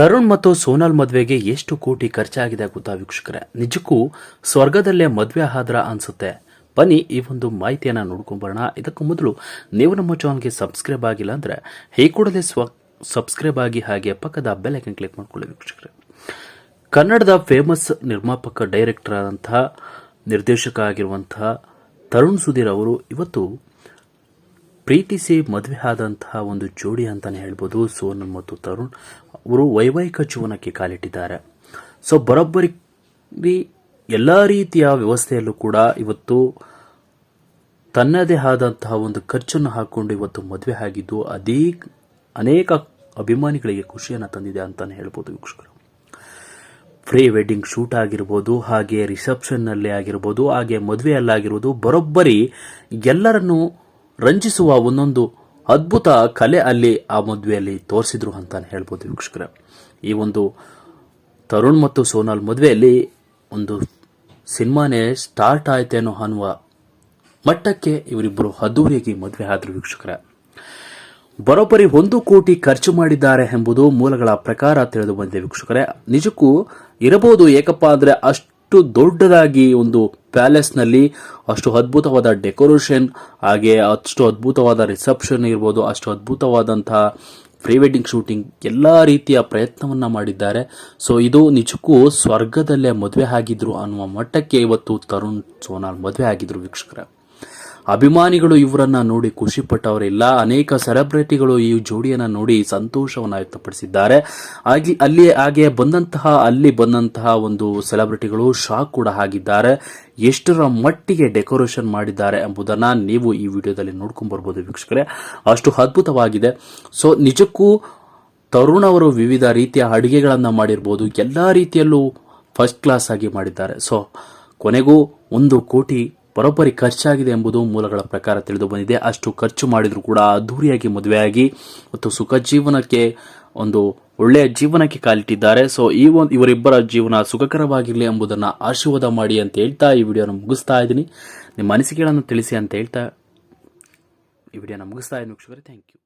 ತರುಣ್ ಮತ್ತು ಸೋನಾಲ್ ಮದುವೆಗೆ ಎಷ್ಟು ಕೋಟಿ ಖರ್ಚಾಗಿದೆ ಗೊತ್ತಾ ವೀಕ್ಷಕರೇ? ನಿಜಕ್ಕೂ ಸ್ವರ್ಗದಲ್ಲೇ ಮದುವೆ ಆದ್ರ ಅನ್ಸುತ್ತೆ. ಬನ್ನಿ ಈ ಒಂದು ಮಾಹಿತಿಯನ್ನ ನೋಡ್ಕೊಂಬರೋಣ ಇದಕ್ಕೂ ಮೊದಲು ನೀವು ನಮ್ಮ ಚಾನಲ್ಗೆ ಸಬ್ಸ್ಕ್ರೈಬ್ ಆಗಿಲ್ಲ ಅಂದ್ರೆ ಈ ಕೂಡಲೇ ಸ್ವ ಸಬ್ಸ್ಕ್ರೈಬ್ ಆಗಿ ಹಾಗೆ ಪಕ್ಕದ ಬೆಲ್ ಐಕನ್ ಕ್ಲಿಕ್ ಮಾಡ್ಕೊಳ್ಳಿ ವೀಕ್ಷಕರೇ. ಕನ್ನಡದ ಫೇಮಸ್ ನಿರ್ಮಾಪಕ, ಡೈರೆಕ್ಟರ್ ಆದಂತಹ ನಿರ್ದೇಶಕ ಆಗಿರುವಂತಹ ತರುಣ್ ಸುಧೀರ್ ಅವರು ಇವತ್ತು ಪ್ರೀತಿಸಿ ಮದುವೆ ಆದಂತಹ ಒಂದು ಜೋಡಿ ಅಂತಾನೆ ಹೇಳ್ಬೋದು. ಸೋನಲ್ ಮತ್ತು ತರುಣ್ ಅವರು ವೈವಾಹಿಕ ಜೀವನಕ್ಕೆ ಕಾಲಿಟ್ಟಿದ್ದಾರೆ. ಸೊ, ಬರೋಬ್ಬರಿ ಎಲ್ಲ ರೀತಿಯ ವ್ಯವಸ್ಥೆಯಲ್ಲೂ ಕೂಡ ಇವತ್ತು ತನ್ನದೇ ಆದಂತಹ ಒಂದು ಖರ್ಚನ್ನು ಹಾಕೊಂಡು ಇವತ್ತು ಮದುವೆ ಆಗಿದ್ದು, ಅದೇ ಅನೇಕ ಅಭಿಮಾನಿಗಳಿಗೆ ಖುಷಿಯನ್ನು ತಂದಿದೆ ಅಂತಾನೆ ಹೇಳ್ಬೋದು ವೀಕ್ಷಕರು. ಪ್ರೀ ವೆಡ್ಡಿಂಗ್ ಶೂಟ್ ಆಗಿರ್ಬೋದು, ಹಾಗೆ ರಿಸೆಪ್ಷನ್ನಲ್ಲಿ ಆಗಿರ್ಬೋದು, ಹಾಗೆ ಮದುವೆಯಲ್ಲಾಗಿರ್ಬೋದು ಬರೋಬ್ಬರಿ ಎಲ್ಲರನ್ನು ರಂಜಿಸುವ ಒಂದೊಂದು ಅದ್ಭುತ ಕಲೆ ಅಲ್ಲಿ ಆ ಮದುವೆಯಲ್ಲಿ ತೋರಿಸಿದ್ರು ಅಂತ ಹೇಳ್ಬೋದು ವೀಕ್ಷಕರ. ಈ ಒಂದು ತರುಣ್ ಮತ್ತು ಸೋನಾಲ್ ಮದುವೆಯಲ್ಲಿ ಒಂದು ಸಿನಿಮಾನೇ ಸ್ಟಾರ್ಟ್ ಆಯ್ತೇನೋ ಅನ್ನುವ ಮಟ್ಟಕ್ಕೆ ಇವರಿಬ್ಬರು ಅದ್ದೂರಿಯಾಗಿ ಮದುವೆ ಆದರು ವೀಕ್ಷಕರ. ಬರೋಬ್ಬರಿ ಒಂದು ಕೋಟಿ ಖರ್ಚು ಮಾಡಿದ್ದಾರೆ ಎಂಬುದು ಮೂಲಗಳ ಪ್ರಕಾರ ತಿಳಿದು ಬಂದಿದೆ ವೀಕ್ಷಕರೇ. ನಿಜಕ್ಕೂ ಇರಬಹುದು ಏಕಪ್ಪ ಅಂದರೆ ಅಷ್ಟು ದೊಡ್ಡದಾಗಿ ಒಂದು ಪ್ಯಾಲೇಸ್ನಲ್ಲಿ ಅಷ್ಟು ಅದ್ಭುತವಾದ ಡೆಕೋರೇಷನ್, ಹಾಗೆ ಅಷ್ಟು ಅದ್ಭುತವಾದ ರಿಸೆಪ್ಷನ್ ಇರ್ಬೋದು, ಅಷ್ಟು ಅದ್ಭುತವಾದಂತಹ ಪ್ರೀ ವೆಡ್ಡಿಂಗ್ ಶೂಟಿಂಗ್ ಎಲ್ಲ ರೀತಿಯ ಪ್ರಯತ್ನವನ್ನು ಮಾಡಿದ್ದಾರೆ. ಸೊ ಇದು ನಿಜಕ್ಕೂ ಸ್ವರ್ಗದಲ್ಲೇ ಮದುವೆ ಆಗಿದ್ರು ಅನ್ನುವ ಮಟ್ಟಕ್ಕೆ ಇವತ್ತು ತರುಣ್ ಸೋನಾಲ್ ಮದುವೆ ಆಗಿದ್ರು ವೀಕ್ಷಕರೇ. ಅಭಿಮಾನಿಗಳು ಇವರನ್ನ ನೋಡಿ ಖುಷಿ ಪಟ್ಟವರಿಲ್ಲ ಅನೇಕ ಸೆಲೆಬ್ರಿಟಿಗಳು ಈ ಜೋಡಿಯನ್ನ ನೋಡಿ ಸಂತೋಷವನ್ನು ವ್ಯಕ್ತಪಡಿಸಿದ್ದಾರೆ. ಹಾಗೆ ಅಲ್ಲಿ ಹಾಗೆ ಬಂದಂತಹ, ಅಲ್ಲಿ ಬಂದಂತಹ ಒಂದು ಸೆಲೆಬ್ರಿಟಿಗಳು ಶಾಕ್ ಕೂಡ ಆಗಿದ್ದಾರೆ. ಎಷ್ಟರ ಮಟ್ಟಿಗೆ ಡೆಕೋರೇಷನ್ ಮಾಡಿದ್ದಾರೆ ಎಂಬುದನ್ನ ನೀವು ಈ ವಿಡಿಯೋದಲ್ಲಿ ನೋಡ್ಕೊಂಡು ಬರ್ಬೋದು ವೀಕ್ಷಕರೇ. ಅಷ್ಟು ಅದ್ಭುತವಾಗಿದೆ. ಸೊ, ನಿಜಕ್ಕೂ ತರುಣ್ ಅವರು ವಿವಿಧ ರೀತಿಯ ಅಡುಗೆಗಳನ್ನು ಮಾಡಿರ್ಬೋದು. ಎಲ್ಲ ರೀತಿಯಲ್ಲೂ ಫಸ್ಟ್ ಕ್ಲಾಸ್ ಆಗಿ ಮಾಡಿದ್ದಾರೆ. ಸೊ, ಕೊನೆಗೂ ಒಂದು ಕೋಟಿ ಬರೋಬ್ಬರಿ ಖರ್ಚಾಗಿದೆ ಎಂಬುದು ಮೂಲಗಳ ಪ್ರಕಾರ ತಿಳಿದು ಬಂದಿದೆ. ಅಷ್ಟು ಖರ್ಚು ಮಾಡಿದರೂ ಕೂಡ ಅದ್ದೂರಿಯಾಗಿ ಮದುವೆಯಾಗಿ ಮತ್ತು ಸುಖ ಜೀವನಕ್ಕೆ ಒಂದು ಒಳ್ಳೆಯ ಜೀವನಕ್ಕೆ ಕಾಲಿಟ್ಟಿದ್ದಾರೆ. ಸೊ ಈ ಒಂದು ಇವರಿಬ್ಬರ ಜೀವನ ಸುಖಕರವಾಗಿರಲಿ ಎಂಬುದನ್ನು ಆಶೀರ್ವಾದ ಮಾಡಿ ಅಂತ ಹೇಳ್ತಾ ಈ ವಿಡಿಯೋನ ಮುಗಿಸ್ತಾ ಇದ್ದೀನಿ. ನಿಮ್ಮ ಅನಿಸಿಕೆಗಳನ್ನು ತಿಳಿಸಿ ಅಂತ ಹೇಳ್ತಾ ಈ ವಿಡಿಯೋನ ಮುಗಿಸ್ತಾ ಇದ್ದೀನಿ ವೀಕ್ಷಕರೇ. Thank you